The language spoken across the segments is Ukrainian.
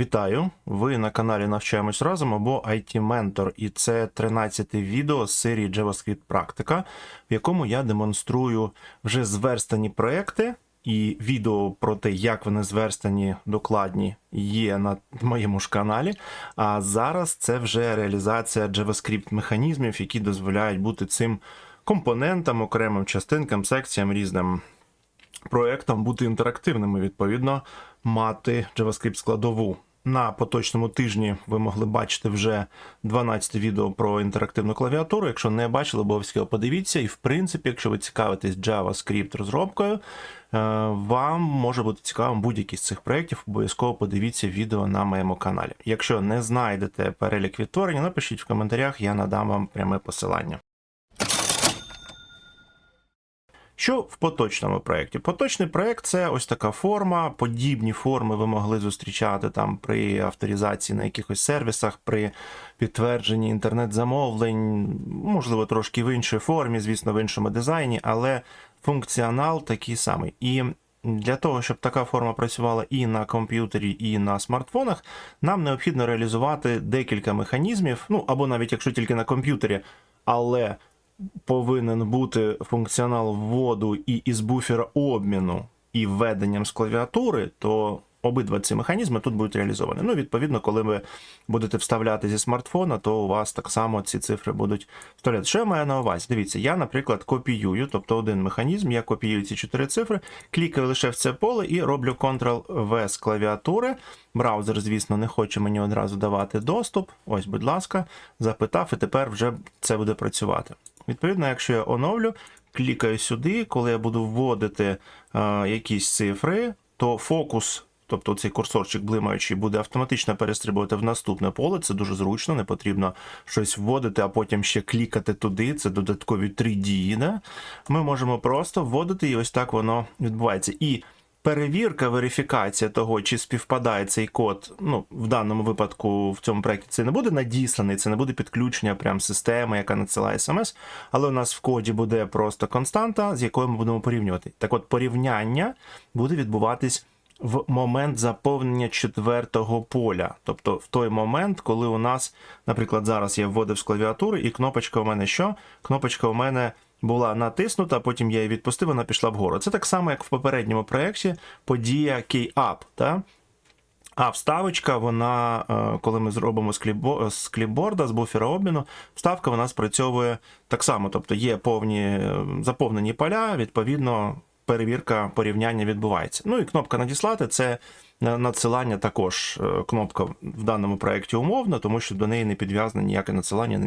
Вітаю! Ви на каналі Навчаємось разом або IT Mentor, і це 13-те відео з серії JavaScript Практика, в якому я демонструю вже зверстані проекти. І відео про те, як вони зверстані докладні, є на моєму ж каналі. А зараз це вже реалізація JavaScript механізмів, які дозволяють бути цим компонентам, окремим частинкам, секціям різним проектам бути інтерактивними, відповідно, мати JavaScript складову. На поточному тижні ви могли бачити вже 12 відео про інтерактивну клавіатуру. Якщо не бачили, обов'язково подивіться. І в принципі, якщо ви цікавитесь JavaScript розробкою, е, вам може бути цікавим будь-який з цих проєктів. Обов'язково подивіться відео на моєму каналі. Якщо не знайдете перелік відтворення, напишіть в коментарях, я надам вам пряме посилання. Що в поточному проєкті? Поточний проєкт це ось така форма. Подібні форми ви могли зустрічати там при авторизації на якихось сервісах, при підтвердженні інтернет-замовлень, можливо, трошки в іншій формі, звісно, в іншому дизайні, але функціонал такий самий. І для того, щоб така форма працювала і на комп'ютері, і на смартфонах, нам необхідно реалізувати декілька механізмів, ну або навіть якщо тільки на комп'ютері, але повинен бути функціонал вводу і із буфера обміну і введенням з клавіатури, то обидва ці механізми тут будуть реалізовані. Ну, відповідно, коли ви будете вставляти зі смартфона, то у вас так само ці цифри будуть вставляти. Що я маю на увазі? Дивіться, я, наприклад, копіюю, тобто один механізм, я копіюю ці чотири цифри, клікаю лише в це поле і роблю Ctrl-V з клавіатури. Браузер, звісно, не хоче мені одразу давати доступ. Ось, будь ласка, запитав, і тепер вже це буде працювати. Відповідно, якщо я оновлю, клікаю сюди, коли я буду вводити е, якісь цифри, то фокус, тобто цей курсорчик блимаючий, буде автоматично перестрибувати в наступне поле. Це дуже зручно, не потрібно щось вводити, а потім ще клікати туди. Це додаткові три дії. Да? Ми можемо просто вводити, і ось так воно відбувається. І Перевірка, верифікація того, чи співпадає цей код. Ну, в даному випадку в цьому проєкті це не буде надісланий, це не буде підключення прям системи, яка надсилає смс, але у нас в коді буде просто константа, з якою ми будемо порівнювати. Так от порівняння буде відбуватись в момент заповнення четвертого поля. Тобто в той момент, коли у нас, наприклад, зараз я вводив з клавіатури, і кнопочка у мене що? Кнопочка у мене була натиснута, потім я її відпустив, вона пішла вгору. Це так само, як в попередньому проєкті подія Key-Up. Та? А вставочка, вона, е, коли ми зробимо з кліпборда, з буфера обміну, вставка вона спрацьовує так само. Тобто є повні е, заповнені поля, відповідно, перевірка порівняння відбувається. Ну і кнопка надіслати це надсилання також е, кнопка в даному проєкті умовно, тому що до неї не підв'язане ніяке надсилання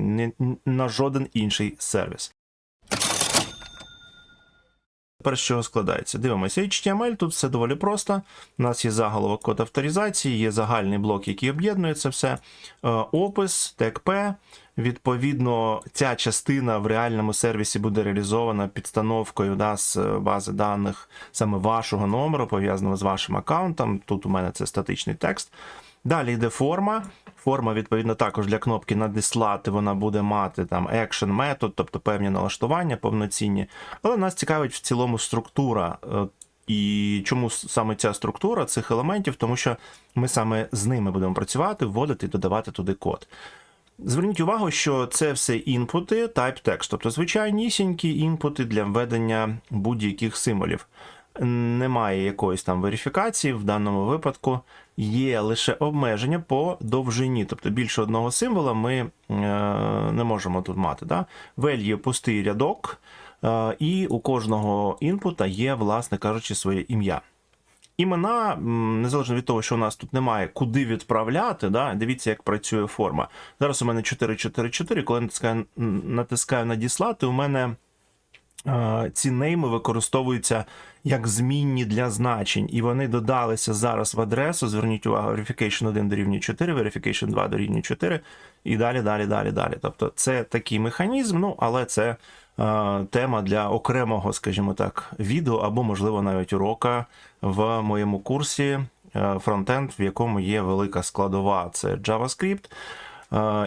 на жоден інший сервіс. З чого складається? Дивимося, HTML, тут все доволі просто. У нас є заголовок код авторизації, є загальний блок, який об'єднує це все. Е, Опис, TagP. Відповідно, ця частина в реальному сервісі буде реалізована підстановкою да, з бази даних саме вашого номеру, пов'язаного з вашим аккаунтом. Тут у мене це статичний текст. Далі йде форма. Форма, відповідно, також для кнопки надіслати вона буде мати там action метод, тобто певні налаштування повноцінні. Але нас цікавить в цілому структура. Е, І чому саме ця структура цих елементів? Тому що ми саме з ними будемо працювати, вводити і додавати туди код. Зверніть увагу, що це все інпути type text, тобто звичайнісінькі інпути для введення будь-яких символів. Немає якоїсь там верифікації в даному випадку. Є лише обмеження по довжині, тобто більше одного символа ми е, не можемо тут мати. Да? Value – пустий рядок, е, і у кожного інпута є, власне кажучи, своє ім'я. Імена, незалежно від того, що у нас тут немає куди відправляти, да? дивіться, як працює форма. Зараз у мене 444, коли натискаю, натискаю надіслати, у мене ці нейми використовуються як змінні для значень, і вони додалися зараз в адресу. Зверніть увагу, verification 1 дорівнює 4, verification 2 дорівнює 4, і далі, далі, далі, далі. Тобто це такий механізм, ну але це е, тема для окремого, скажімо так, відео або, можливо, навіть урока в моєму курсі е, фронтенд, в якому є велика складова, це JavaScript.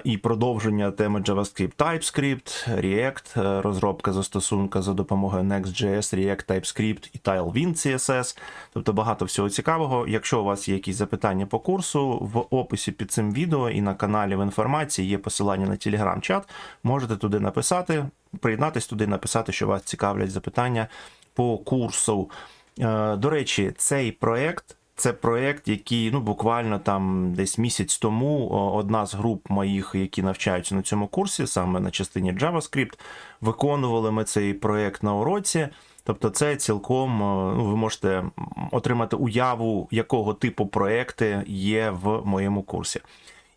І продовження теми JavaScript TypeScript, React, е, розробка застосунка за допомогою Next.js, React, TypeScript і Tailwind CSS. Тобто багато всього цікавого. Якщо у вас є якісь запитання по курсу, в описі під цим відео і на каналі в інформації є посилання на телеграм-чат. Можете туди написати, приєднатись туди, написати, що вас цікавлять запитання по курсу. Е, До речі, цей проект. Це проєкт, який ну буквально там десь місяць тому одна з груп моїх, які навчаються на цьому курсі, саме на частині JavaScript, виконували ми цей проєкт на уроці. Тобто, це цілком ну, ви можете отримати уяву, якого типу проекти є в моєму курсі.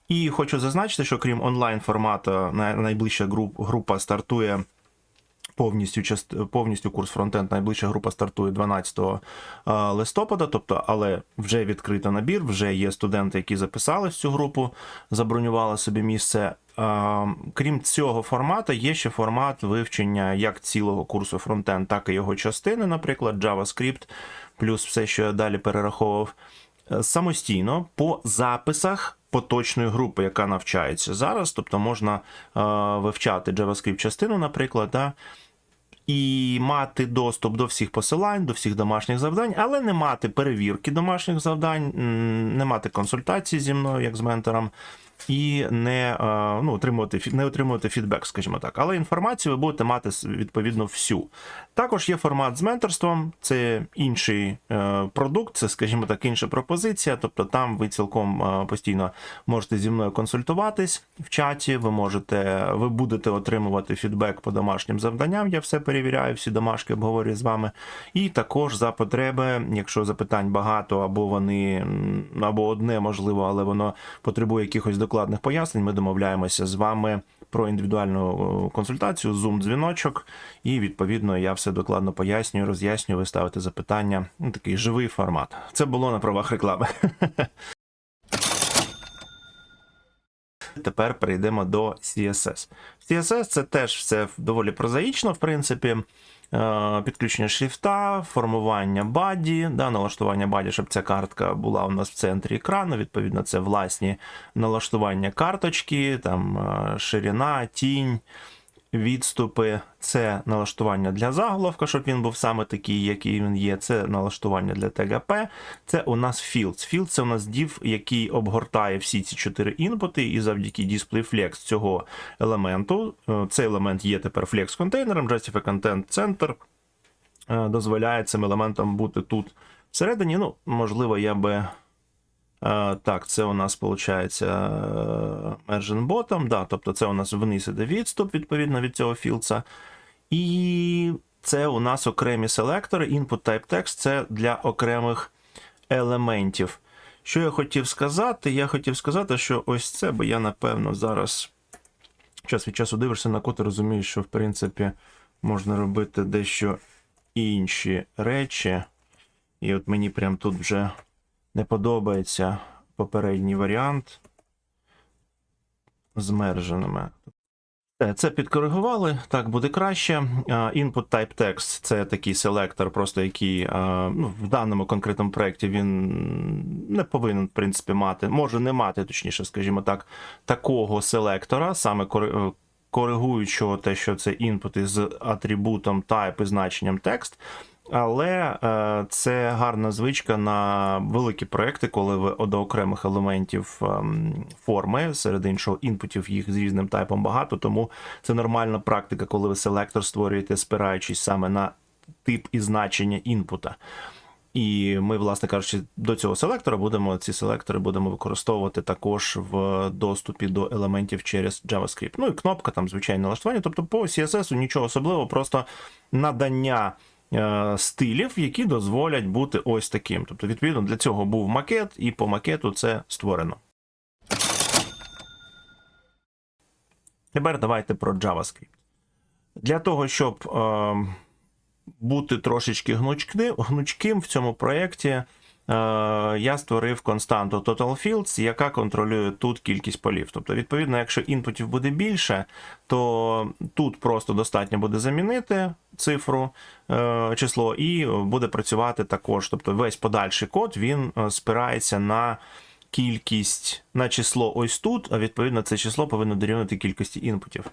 І хочу зазначити, що крім онлайн формату, найближча група стартує повністю повністю курс фронтенд. Найближча група стартує 12 е, листопада. Тобто, але вже відкрито набір, вже є студенти, які записали в цю групу, забронювали собі місце. Е, Крім цього формату, є ще формат вивчення як цілого курсу фронтенд, так і його частини, наприклад, JavaScript, плюс все, що я далі перераховував е, самостійно по записах поточної групи, яка навчається зараз. Тобто можна е, вивчати JavaScript частину, наприклад, да, і мати доступ до всіх посилань, до всіх домашніх завдань, але не мати перевірки домашніх завдань, не мати консультації зі мною, як з ментором, і не, е, ну, отримувати, не отримувати фідбек, скажімо так. Але інформацію ви будете мати відповідно всю. Також є формат з менторством, це інший е, продукт, це, скажімо так, інша пропозиція. Тобто там ви цілком е, постійно можете зі мною консультуватись в чаті, ви можете, ви будете отримувати фідбек по домашнім завданням. Я все перевіряю, всі домашки обговорюю з вами. І також за потреби, якщо запитань багато, або вони або одне можливо, але воно потребує якихось докладних пояснень. Ми домовляємося з вами про індивідуальну консультацію, зум-дзвіночок, і відповідно я все докладно пояснюю, роз'яснюю, ви ставите запитання. Ну, такий живий формат. Це було на правах реклами. Тепер перейдемо до CSS. CSS це теж все доволі прозаїчно, в принципі. Е, Підключення шрифта, формування баді, да, налаштування баді, щоб ця картка була у нас в центрі екрану. Відповідно, це власні налаштування карточки, там е, ширина, тінь, відступи. Це налаштування для заголовка, щоб він був саме такий, який він є. Це налаштування для TGP. Це у нас fields. Fields – це у нас div, який обгортає всі ці чотири інпути, і завдяки DisplayFlex цього елементу. е, Цей елемент є тепер flex контейнером, Justify Content Center е, дозволяє цим елементам бути тут всередині. Ну, можливо, я би. Е, Так, це у нас виходить Merging Bottom, да, тобто це у нас вниз іде відступ відповідно від цього філца. І це у нас окремі селектори, input type text це для окремих елементів. Що я хотів сказати? Я хотів сказати, що ось це, бо я напевно зараз час від часу дивишся на код і розумієш, що в принципі можна робити дещо інші речі. І от мені прям тут вже не подобається попередній варіант з мерженими. Все, Це підкоригували, так буде краще. А, Input type text це такий селектор, просто який ну, в даному конкретному проєкті він не повинен, в принципі, мати, може не мати, точніше, скажімо так, такого селектора, саме е, коригуючого те, що це інпути з атрибутом type і значенням текст. Але е, це гарна звичка на великі проекти, коли ви до окремих елементів ем, форми, серед іншого інпутів їх з різним тайпом багато. Тому це нормальна практика, коли ви селектор створюєте, спираючись саме на тип і значення інпута. І ми, власне кажучи, до цього селектора будемо ці селектори будемо використовувати також в доступі до елементів через JavaScript. Ну і кнопка там звичайне налаштування. Тобто по CSS нічого особливого, просто надання стилів, які дозволять бути ось таким. Тобто, відповідно, для цього був макет, і по макету це створено. Тепер давайте про JavaScript. Для того, щоб е, бути трошечки гнучким, в цьому проєкті, е, я створив константу Total Fields, яка контролює тут кількість полів. Тобто, відповідно, якщо інпутів буде більше, то тут просто достатньо буде замінити цифру, е, число, і буде працювати також. Тобто, весь подальший код він е, спирається на кількість на число ось тут, а відповідно це число повинно дорівнювати кількості інпутів.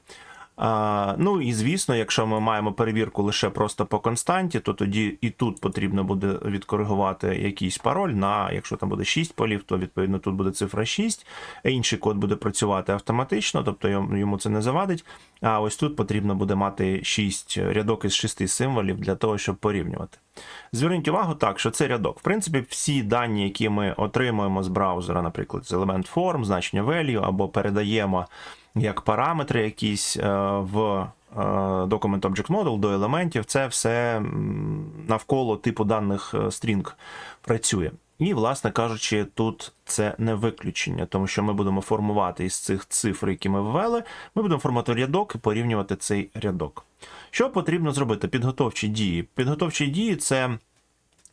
А, ну і звісно, якщо ми маємо перевірку лише просто по константі, то тоді і тут потрібно буде відкоригувати якийсь пароль. На якщо там буде 6 полів, то відповідно тут буде цифра 6. Інший код буде працювати автоматично, тобто йому це не завадить. А ось тут потрібно буде мати 6 рядок із 6 символів для того, щоб порівнювати. Зверніть увагу так, що це рядок. В принципі, всі дані, які ми отримуємо з браузера, наприклад, з елемент form, значення value, або передаємо як параметри якісь е, в е, Document Object Model до елементів, це все навколо типу даних е, string працює. І, власне кажучи, тут це не виключення, тому що ми будемо формувати із цих цифр, які ми ввели, ми будемо формувати рядок і порівнювати цей рядок. Що потрібно зробити? Підготовчі дії. Підготовчі дії це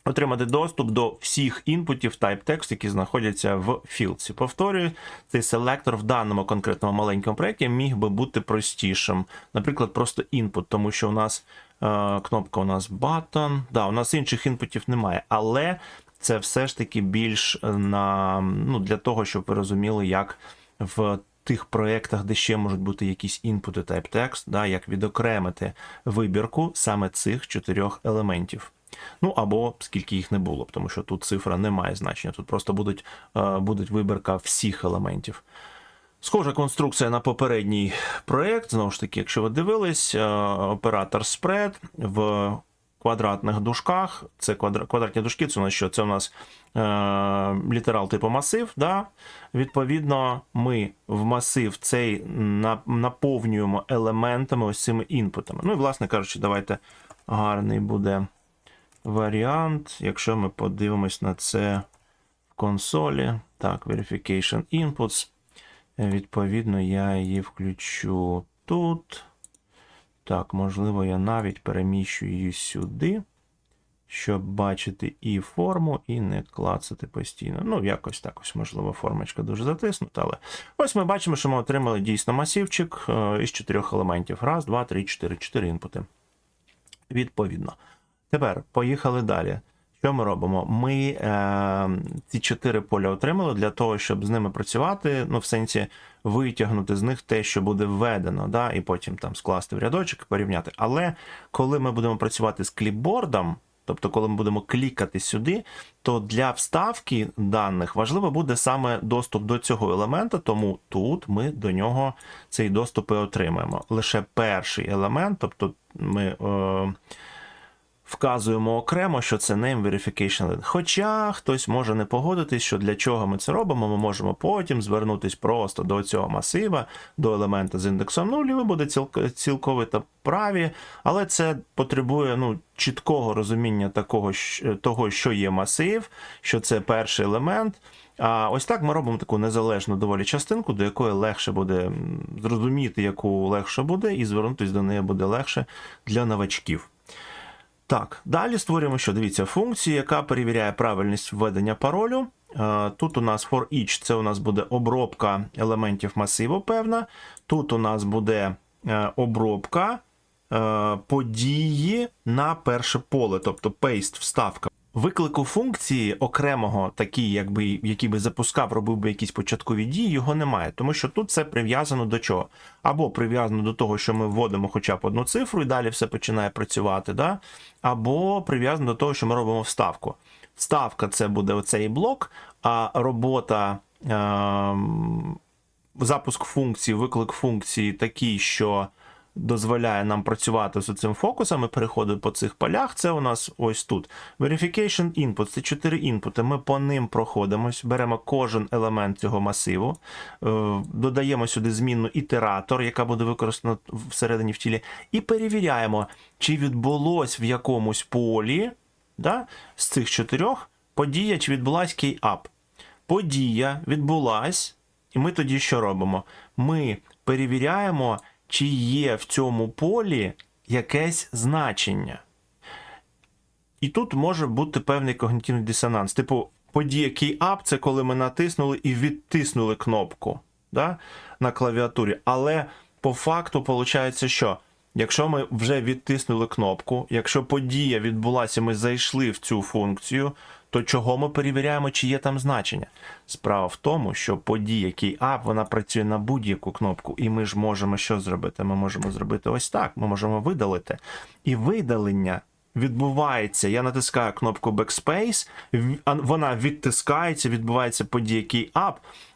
отримати доступ до всіх інпутів TypeText, які знаходяться в філці. Повторюю, цей селектор в даному конкретному маленькому проєкті міг би бути простішим. Наприклад, просто інпут, тому що у нас е, кнопка у нас button. Да, у нас інших інпутів немає, але це все ж таки більш на ну, для того, щоб ви розуміли, як в тих проєктах, де ще можуть бути якісь інпути TypeText, да, як відокремити вибірку саме цих чотирьох елементів. Ну або скільки їх не було тому що тут цифра не має значення. Тут просто будуть, е, будуть вибірка всіх елементів. Схожа конструкція на попередній проєкт. Знову ж таки, якщо ви дивились, е, оператор spread в квадратних дужках. Це квадра- квадратні дужки, це у нас що? Це у нас е, літерал типу масив. Да? Відповідно, ми в масив цей наповнюємо елементами, ось цими інпутами. Ну і, власне кажучи, давайте гарний буде варіант, якщо ми подивимось на це в консолі. Так, Verification Inputs. Відповідно, я її включу тут. Так, можливо, я навіть переміщу її сюди, щоб бачити і форму, і не клацати постійно. Ну, якось так ось, можливо, формочка дуже затиснута, але ось ми бачимо, що ми отримали дійсно масивчик е, із чотирьох елементів. Раз, два, три, чотири. Чотири інпути. Відповідно. Тепер поїхали далі. Що ми робимо? Ми е, ці чотири поля отримали для того, щоб з ними працювати, ну, в сенсі витягнути з них те, що буде введено, да, і потім там скласти в рядочок і порівняти. Але коли ми будемо працювати з кліпбордом, тобто коли ми будемо клікати сюди, то для вставки даних важливо буде саме доступ до цього елемента, тому тут ми до нього цей доступ і отримаємо. Лише перший елемент, тобто ми. Е, вказуємо окремо, що це name verification link. Хоча хтось може не погодитись, що для чого ми це робимо, ми можемо потім звернутись просто до цього масива, до елемента з індексом 0, і ви буде цілк- цілковито праві, але це потребує ну, чіткого розуміння такого, того, що є масив, що це перший елемент. А ось так ми робимо таку незалежну доволі частинку, до якої легше буде зрозуміти, яку легше буде, і звернутися до неї буде легше для новачків. Так, далі створюємо, що дивіться, функцію, яка перевіряє правильність введення паролю. Е, Тут у нас for each це у нас буде обробка елементів масиву, певна. Тут у нас буде е, обробка е, події на перше поле, тобто paste, вставка. Виклику функції окремого, такий, якби, який би запускав, робив би якісь початкові дії, його немає, тому що тут це прив'язано до чого? Або прив'язано до того, що ми вводимо хоча б одну цифру, і далі все починає працювати, да? або прив'язано до того, що ми робимо вставку. Вставка це буде оцей блок, а робота. Е- запуск функції, виклик функції такий, що дозволяє нам працювати з цим фокусом і переходити по цих полях. Це у нас ось тут. Verification input це чотири інпути. Ми по ним проходимось, беремо кожен елемент цього масиву, е, додаємо сюди змінну ітератор, яка буде використана всередині в тілі, і перевіряємо, чи відбулось в якомусь полі да, з цих чотирьох подія, чи відбулась key-up. Подія відбулась, і ми тоді що робимо? Ми перевіряємо, чи є в цьому полі якесь значення. І тут може бути певний когнітивний дисонанс. Типу, подія key-up – це коли ми натиснули і відтиснули кнопку да, на клавіатурі. Але по факту виходить, що якщо ми вже відтиснули кнопку, якщо подія відбулася, ми зайшли в цю функцію, то чого ми перевіряємо, чи є там значення? Справа в тому, що подія KeyUp, вона працює на будь-яку кнопку, і ми ж можемо що зробити? Ми можемо зробити ось так. Ми можемо видалити. І видалення відбувається. Я натискаю кнопку Backspace, вона відтискається, відбувається подія KeyUp,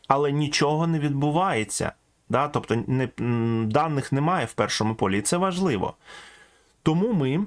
але нічого не відбувається. Да? Тобто не, даних немає в першому полі, і це важливо. Тому ми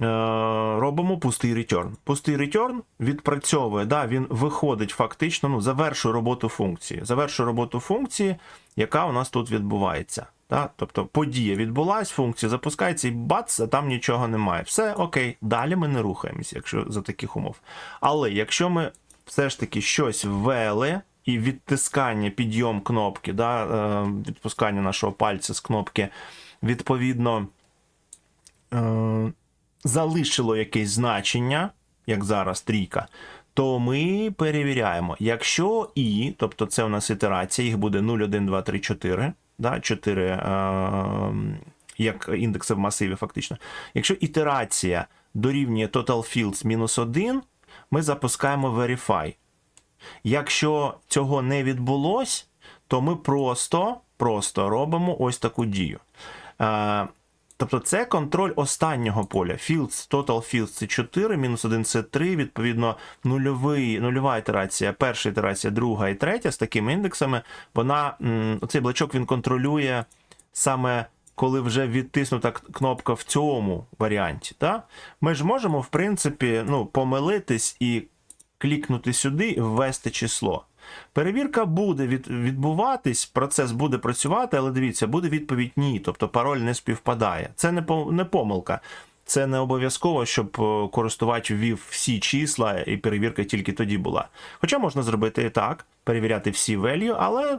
робимо пустий return. Пустий return відпрацьовує, да, він виходить фактично, ну, завершує роботу функції. Завершує роботу функції, яка у нас тут відбувається. Да? Тобто подія відбулась, функція запускається і бац, а там нічого немає. Все окей, далі ми не рухаємося, якщо за таких умов. Але якщо ми все ж таки щось ввели, і відтискання, підйом кнопки, да, е, відпускання нашого пальця з кнопки, відповідно, е, залишило якесь значення, як зараз трійка, то ми перевіряємо. Якщо і, тобто це у нас ітерація, їх буде 0, 1, 2, 3, 4, да, 4 е, як індекси в масиві, фактично. Якщо ітерація дорівнює total fields мінус 1, ми запускаємо verify. Якщо цього не відбулось, то ми просто, просто робимо ось таку дію. Е, тобто це контроль останнього поля. Fields, total fields це 4, мінус 1 це 3, відповідно, нульовий, нульова ітерація, перша ітерація, друга і третя з такими індексами, вона, цей блочок він контролює саме коли вже відтиснута кнопка в цьому варіанті. Да? Ми ж можемо, в принципі, ну, помилитись і клікнути сюди ввести число. Перевірка буде відбуватись, процес буде працювати, але дивіться, буде відповідь ні, тобто пароль не співпадає. Це не, помилка. Це не обов'язково, щоб е, користувач ввів всі числа і перевірка тільки тоді була. Хоча можна зробити і так, перевіряти всі value, але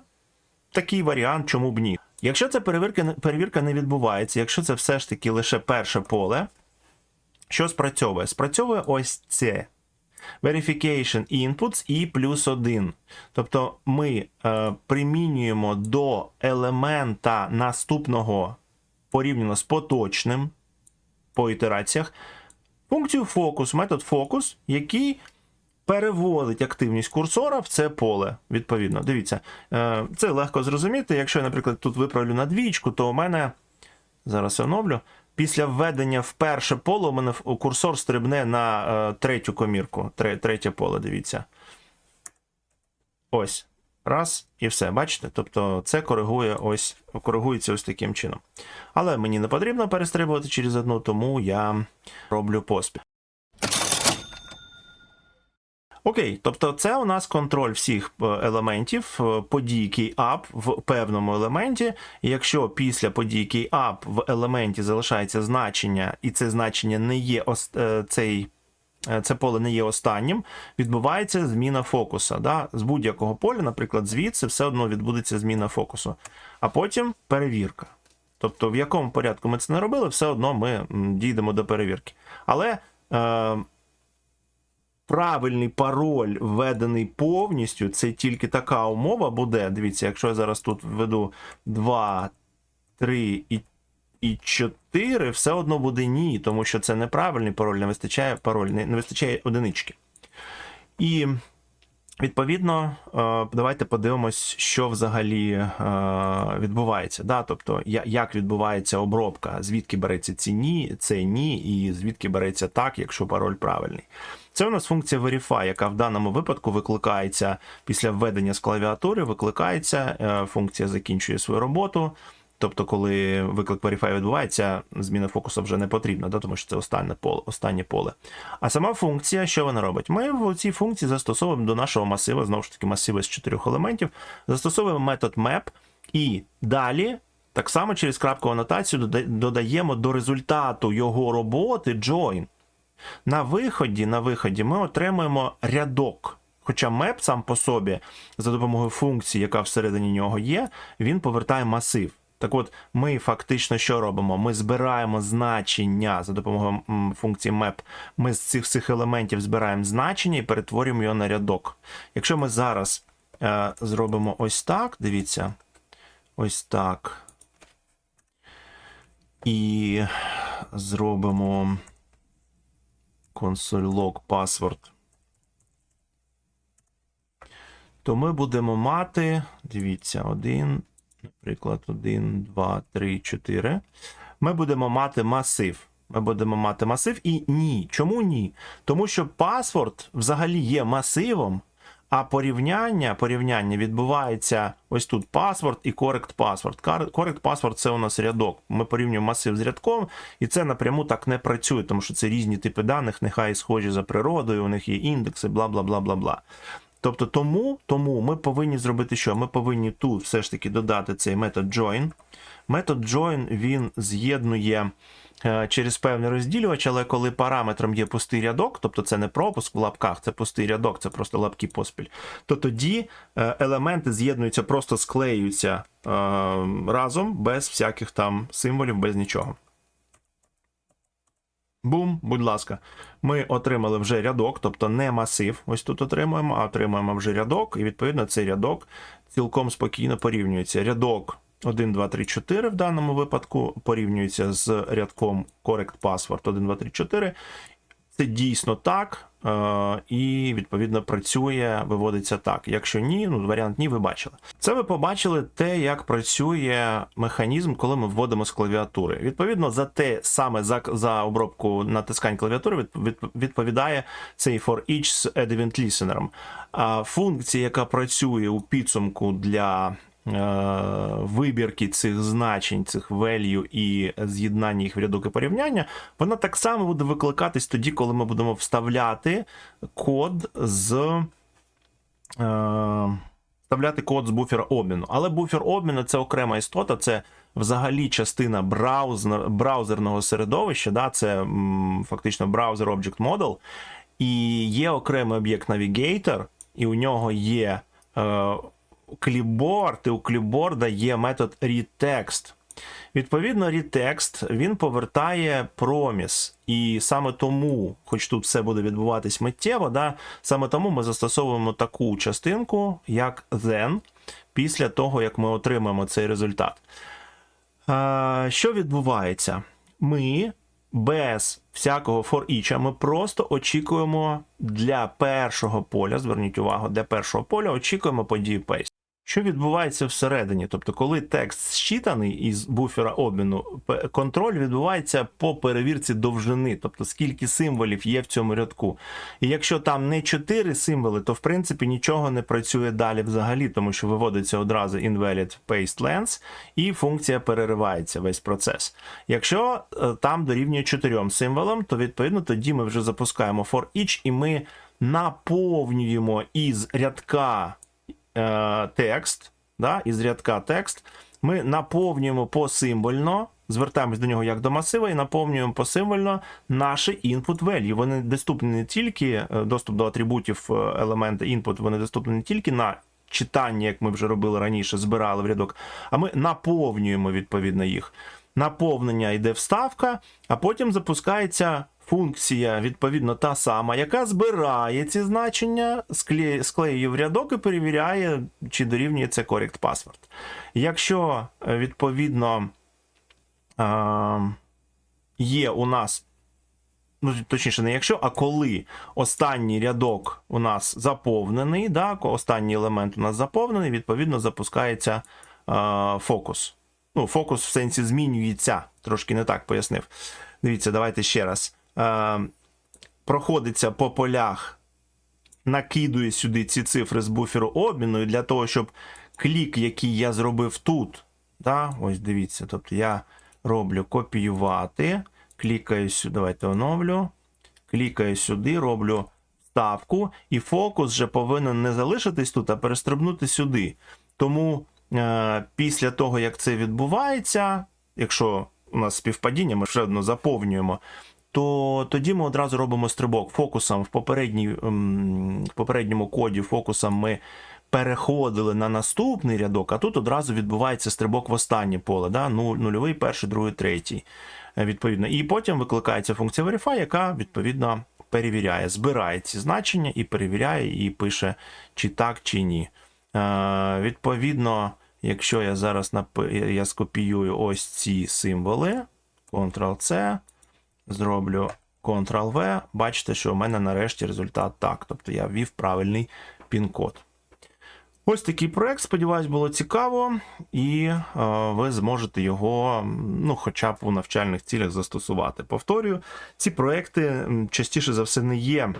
такий варіант, чому б ні. Якщо ця перевірка, перевірка не відбувається, якщо це все ж таки лише перше поле, що спрацьовує? Спрацьовує ось це. Verification inputs і плюс 1. Тобто ми е, примінюємо до елемента наступного порівняно з поточним по ітераціях функцію focus, метод focus, який переводить активність курсора в це поле. Відповідно, дивіться, е, це легко зрозуміти. Якщо я, наприклад, тут виправлю на двічку, то у мене зараз оновлю. Після введення в перше поле у мене курсор стрибне на е, третю комірку. Тре, третє поле, дивіться. Ось. Раз, і все. Бачите? Тобто це коригує ось, коригується ось таким чином. Але мені не потрібно перестрибувати через одну, тому я роблю поспіль. Окей, тобто це у нас контроль всіх е, елементів е, подій KeyUp в певному елементі. Якщо після події KeyUp в елементі залишається значення, і це значення не є е, цей. Це поле не є останнім, відбувається зміна фокуса. Да? З будь-якого поля, наприклад, звідси все одно відбудеться зміна фокусу. А потім перевірка. Тобто, в якому порядку ми це не робили, все одно ми дійдемо до перевірки. Але правильний пароль введений повністю, це тільки така умова буде. Дивіться, якщо я зараз тут введу 2, 3 і, і 4, все одно буде ні, тому що це неправильний пароль, не вистачає пароль, не, не вистачає одинички. І Відповідно, е, давайте подивимось, що взагалі е, відбувається. Да? Тобто, як відбувається обробка, звідки береться ці ні, це ні, і звідки береться так, якщо пароль правильний. Це у нас функція Verify, яка в даному випадку викликається після введення з клавіатури, викликається, е, функція закінчує свою роботу. Тобто, коли виклик Verify відбувається, зміна фокусу вже не потрібна, да, тому що це останнє поле, останнє поле. А сама функція, що вона робить? Ми в цій функції застосовуємо до нашого масива, знову ж таки, масива з чотирьох елементів, застосовуємо метод map і далі. Так само через крапкову анотацію додаємо до результату його роботи join. На виході, на виході ми отримуємо рядок. Хоча меп сам по собі, за допомогою функції, яка всередині нього є, він повертає масив. Так от, ми фактично що робимо? Ми збираємо значення за допомогою функції map. Ми з цих всіх елементів збираємо значення і перетворюємо його на рядок. Якщо ми зараз е, зробимо ось так, дивіться, ось так. І зробимо console.log паспорт. то ми будемо мати, дивіться, 1, наприклад, 1, 2, 3, 4. Ми будемо мати масив. Ми будемо мати масив і ні. Чому ні? Тому що паспорт взагалі є масивом, а порівняння, порівняння відбувається ось тут паспорт і correct паспорт. Correct паспорт це у нас рядок. Ми порівнюємо масив з рядком, і це напряму так не працює, тому що це різні типи даних, нехай схожі за природою, у них є індекси, бла бла бла бла бла. Тобто, тому, тому ми повинні зробити що? Ми повинні тут все ж таки додати цей метод join. Метод join він з'єднує через певний розділювач, але коли параметром є пустий рядок, тобто це не пропуск в лапках, це пустий рядок, це просто лапки поспіль, то тоді е, елементи з'єднуються, просто склеюються е, разом без всяких там символів, без нічого. Бум, будь ласка, ми отримали вже рядок, тобто не масив. Ось тут отримуємо, а отримуємо вже рядок, і відповідно цей рядок цілком спокійно порівнюється. Рядок 1, 2, 3, 4 в даному випадку порівнюється з рядком correct password 1, 2, 3, 4. Це дійсно так, е, і відповідно працює, виводиться так. Якщо ні, ну варіант ні, ви бачили. Це ви побачили те, як працює механізм, коли ми вводимо з клавіатури. Відповідно, за те саме за, за обробку натискань клавіатури від, від, відповідає цей for each з add event listener. А функція, яка працює у підсумку для вибірки цих значень, цих value і з'єднання їх в рядок і порівняння, вона так само буде викликатись тоді, коли ми будемо вставляти код з. Е, вставляти код з буфера обміну. Але буфер обміну це окрема істота, це взагалі частина браузер, браузерного середовища, да, це м, фактично браузер Object Model. І є окремий об'єкт Navigator, і у нього є. Е, кліпборд, і у кліпборда є метод readText. Відповідно, readText він повертає проміс. І саме тому, хоч тут все буде відбуватись миттєво, да, саме тому ми застосовуємо таку частинку, як then, після того, як ми отримаємо цей результат. А, Що відбувається? Ми без всякого for each, ми просто очікуємо для першого поля, зверніть увагу, для першого поля очікуємо подію paste. Що відбувається всередині? Тобто, коли текст зчитаний із буфера обміну, контроль відбувається по перевірці довжини, тобто скільки символів є в цьому рядку. І якщо там не 4 символи, то в принципі нічого не працює далі взагалі, тому що виводиться одразу invalid paste length, і функція переривається весь процес. Якщо е, там дорівнює 4 символам, то відповідно тоді ми вже запускаємо for each і ми наповнюємо із рядка. Е, текст, да, із рядка текст, ми наповнюємо посимвольно, звертаємось до нього як до масива, і наповнюємо посимвольно наші input value. Вони доступні не тільки е, доступ до атрибутів е, елемента input, вони доступні не тільки на читання, як ми вже робили раніше, збирали в рядок, а ми наповнюємо відповідно їх. Наповнення йде вставка, а потім запускається функція, відповідно, та сама, яка збирає ці значення, склеює в рядок і перевіряє, чи дорівнює це correct password. Якщо, е, відповідно, є у нас. Ну, точніше, не якщо, а коли останній рядок у нас заповнений, да, останній елемент у нас заповнений, відповідно запускається е, фокус. Ну, Фокус в сенсі змінюється, трошки не так пояснив. Дивіться, давайте ще раз. Е, проходиться по полях, накидує сюди ці цифри з буферу обміну, і для того, щоб клік, який я зробив тут, да, ось дивіться, тобто я роблю копіювати, клікаю сюди, давайте оновлю, клікаю сюди, роблю ставку, і фокус вже повинен не залишитись тут, а перестрибнути сюди. Тому е, після того, як це відбувається, якщо у нас співпадіння, ми все одно заповнюємо то тоді ми одразу робимо стрибок фокусом в попередній, ем, в попередньому коді фокусом ми переходили на наступний рядок, а тут одразу відбувається стрибок в останнє поле. да? Нульовий, перший, другий, третій. Е, відповідно. І потім викликається функція Verify, яка відповідно перевіряє, збирає ці значення і перевіряє, і пише, чи так, чи ні. Е, Відповідно, якщо я зараз нап... я скопіюю ось ці символи, Ctrl-C зроблю Ctrl-V, бачите, що у мене нарешті результат так. Тобто я ввів правильний пін-код. Ось такий проект. Сподіваюсь, було цікаво, і е, ви зможете його, ну, хоча б у навчальних цілях застосувати. Повторюю, ці проекти частіше за все не є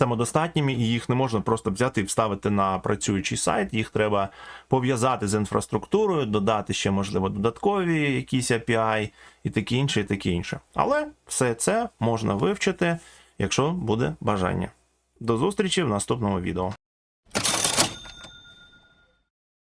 самодостатніми, і їх не можна просто взяти і вставити на працюючий сайт. Їх треба пов'язати з інфраструктурою, додати ще, можливо, додаткові якісь API і таке інше, і таке інше. Але все це можна вивчити, якщо буде бажання. До зустрічі в наступному відео.